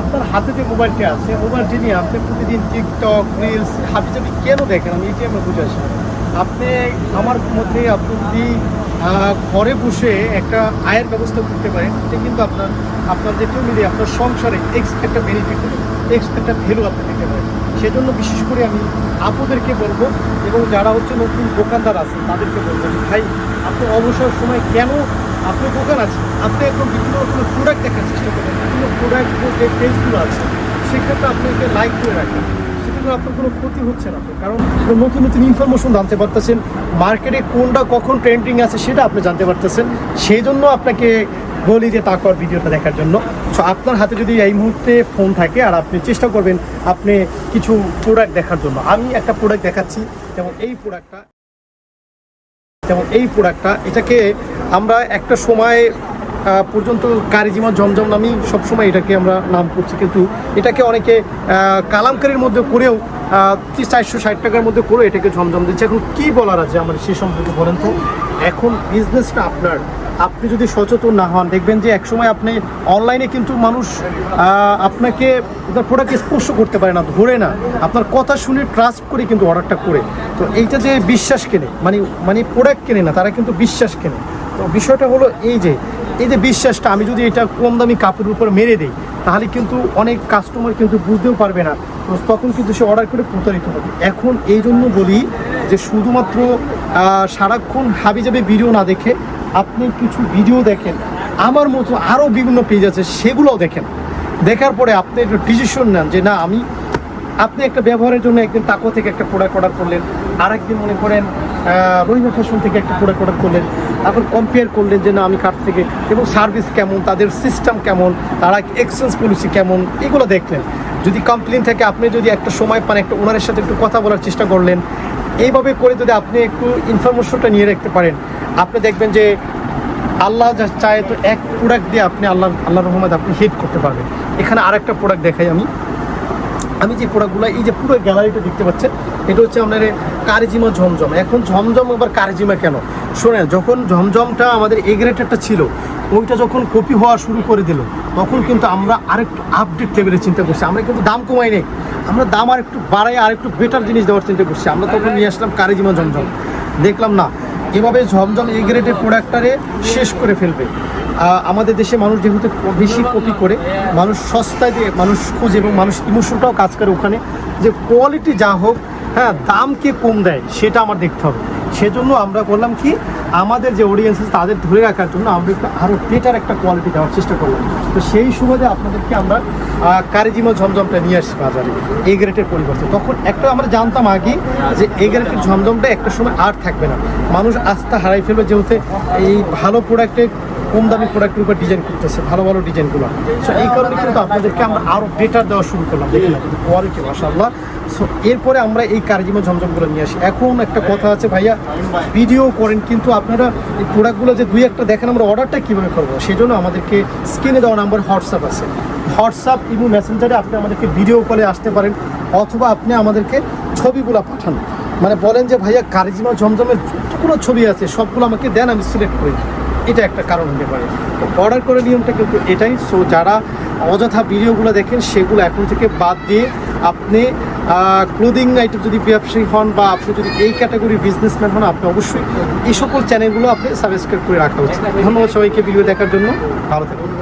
আপনার হাতে যে মোবাইলটি আছে মোবাইলটি নিয়ে আপনি প্রতিদিন টিকটক রিলস হাবিজাবি কেন দেখেন? আমি এটি আমরা বুঝে আসি আপনি, আমার মধ্যে আপনি যদি ঘরে বসে একটা আয়ের ব্যবস্থা করতে পারেন, এটা কিন্তু আপনার আপনার যে ফ্যামিলি আপনার সংসারে এক্সট্রা একটা বেনিফিট এক্সট্রা একটা ভ্যালু আপনি দিতে পারেন। সেজন্য বিশেষ করে আমি আপুদেরকে বলব এবং যারা হচ্ছে নতুন দোকানদার আছে তাদেরকে বলব ভাই, আপনি অবসর সময় কেন আপনার দোকান আছে আপনি এখন বিভিন্ন রকমের প্রোডাক্ট দেখার চেষ্টা করবেন। বিভিন্ন প্রোডাক্ট যে পেজগুলো আছে, সেক্ষেত্রে আপনাকে লাইক করে রাখেন। সেক্ষেত্রে আপনার কোনো ক্ষতি হচ্ছে না কারণ নতুন নতুন ইনফরমেশন জানতে পারতেছেন মার্কেটে কোনটা কখন আছে সেটা আপনি জানতে পারতেছেন। সেই জন্য আপনাকে বলি যে ভিডিওটা দেখার জন্য। সো আপনার হাতে যদি এই মুহূর্তে ফোন থাকে আর আপনি চেষ্টা করবেন আপনি কিছু প্রোডাক্ট দেখার জন্য। আমি একটা প্রোডাক্ট দেখাচ্ছি, যেমন এই প্রোডাক্টটা যেমন এই প্রোডাক্টটা এটাকে আমরা একটা সময় পর্যন্ত কারিজিমা জমজম নামেই সবসময় এটাকে আমরা নাম করছি। কিন্তু এটাকে অনেকে কালামকারীর কালামকারির মধ্যে করেও চারশো, ষাট টাকার মধ্যে করেও এটাকে জমজম দিচ্ছে। এখন কী বলার আছে আমার সে সম্পর্কে বলেন তো? এখন বিজনেসটা আপনার। আপনি যদি সচেতন না হন, দেখবেন যে একসময় আপনি অনলাইনে কিন্তু মানুষ আপনাকে আপনার প্রোডাক্ট স্পর্শ করতে পারে না, ধরে না। আপনার কথা শুনে ট্রাস্ট করে কিন্তু অর্ডারটা করে। তো এইটা যে বিশ্বাস কেনে মানে মানে প্রোডাক্ট কেনে না, তারা কিন্তু বিশ্বাস কেনে। তো বিষয়টা হলো এই যে এই যে বিশ্বাসটা, আমি যদি এটা কম দামি কাপড়ের উপর মেরে দিই, তাহলে কিন্তু অনেক কাস্টমার কিন্তু বুঝতেও পারবে না। তখন কিন্তু সে অর্ডার করে প্রতারিত হবে। এখন এই জন্য বলি যে শুধুমাত্র সারাক্ষণ হাবি যাবে ভিডিও না দেখে আপনি কিছু ভিডিও দেখেন, আমার মতো আরও বিভিন্ন পেজ আছে, সেগুলোও দেখেন। দেখার পরে আপনি একটু ডিসিশন নেন যে না, আমি, আপনি একটা ব্যবহারের জন্য একদিন তাকো থেকে একটা প্রোডাক্ট অর্ডার করলেন, আরেকদিন মনে করেন রহিমা ফ্যাশন থেকে একটা প্রোডাক্ট অর্ডার করলেন, তারপর কম্পেয়ার করলেন যে না, আমি কার থেকে, এবং সার্ভিস কেমন, তাদের সিস্টেম কেমন, তারা এক্সচেঞ্জ পলিসি কেমন, এগুলো দেখলেন। যদি কমপ্লেন থাকে, আপনি যদি একটা সময় পান, একটা ওনারের সাথে একটু কথা বলার চেষ্টা করলেন, এইভাবে করে যদি আপনি একটু ইনফরমেশনটা নিয়ে রাখতে পারেন আপনি দেখবেন যে আল্লাহ যা চায় তো এক প্রোডাক্ট দিয়ে আপনি আল্লাহ আল্লাহ রহমত আপনি হিট করতে পারবেন। এখানে আরেকটা প্রোডাক্ট দেখাই আমি। আমি যে প্রোডাক্টগুলো এই যে পুরো গ্যালারিটা দেখতে পাচ্ছেন, এটা হচ্ছে আপনার কারিজিমা ঝমঝম। এখন ঝমঝম আবার কারিজিমা কেন? শোনেন, যখন ঝমঝমটা আমাদের এগ্রেটারটা ছিল, ওইটা যখন কপি হওয়া শুরু করে দিল, তখন কিন্তু আমরা আরেকটু আপডেট লেভেলে চিন্তা করছি। আমরা কিন্তু দাম কমাই নেই। আমরা দাম আর একটু বাড়াই আর একটু বেটার জিনিস দেওয়ার চিন্তা করছি। আমরা তখন নিয়ে আসলাম কারিজিমা ঝমঝম। দেখলাম না এভাবে ঝমঝম এই গ্রেডের শেষ করে ফেলবে। আমাদের দেশে মানুষ যেহেতু বেশি কপি করে, মানুষ সস্তায় দিয়ে মানুষ খুঁজে এবং মানুষ ইমোশনটাও কাজ করে ওখানে যে কোয়ালিটি যা হোক হ্যাঁ দামকে কম দেয় সেটা আমার দেখতে হবে। সেজন্য আমরা করলাম কি আমাদের যে অডিয়েন্স আছে তাদের ধরে রাখার জন্য আমরা একটু আরও বেটার একটা কোয়ালিটি দেওয়ার চেষ্টা করলাম। তো সেই সুবাদে আপনাদেরকে আমরা কারিজিমা ঝমঝমটা নিয়ে আসি বাজারে এই গ্রেটের পরিবর্তে। তখন একটা আমরা জানতাম আগে যে এই গ্রেটের ঝমঝমটা একটা সময় আর থাকবে না। মানুষ আস্থা হারাই ফেলবে যেহেতু এই ভালো প্রোডাক্টে কম দামি প্রোডাক্টের উপর ডিজাইন করতেছে, ভালো ভালো ডিজাইনগুলো সো এই কারণে কিন্তু আপনাদেরকে আমরা আরও বেটার দেওয়া শুরু করলাম। দেখুন কোয়ালিটি মাসাল্লাহ সো এরপরে আমরা এই কারিজিমা ঝমঝমগুলো নিয়ে আসি। এখন একটা কথা আছে ভাইয়া ভিডিও করেন, কিন্তু আপনারা এই প্রোডাক্টগুলো যে দুই একটা দেখেন, আমরা অর্ডারটা কীভাবে করব? সেই জন্য আমাদেরকে স্ক্রিনে দেওয়া নাম্বার হোয়াটসঅ্যাপ আছে। হোয়াটসঅ্যাপ এবং মেসেঞ্জারে আপনি আমাদেরকে ভিডিও কলে আসতে পারেন, অথবা আপনি আমাদেরকে ছবিগুলো পাঠান। মানে বলেন যে, ভাইয়া, কারিজিমা ঝমঝমের যতগুলো ছবি আছে, সবগুলো আমাকে দেন, আমি সিলেক্ট করি। এটা একটা কারণ হতে পারে। তো অর্ডার করে নিয়মটা কিন্তু এটাই। সো যারা অযথা ভিডিওগুলো দেখেন, সেগুলো এখন থেকে বাদ দিয়ে আপনি ক্লোদিং আইটেম যদি ব্যবসায়ী হন বা আপনি যদি এই ক্যাটাগরির বিজনেসম্যান হন আপনি অবশ্যই এই সকল চ্যানেলগুলো আপনি সাবস্ক্রাইব করে রাখা উচিত। ধন্যবাদ সবাইকে ভিডিও দেখার জন্য। ভালো থাকুন।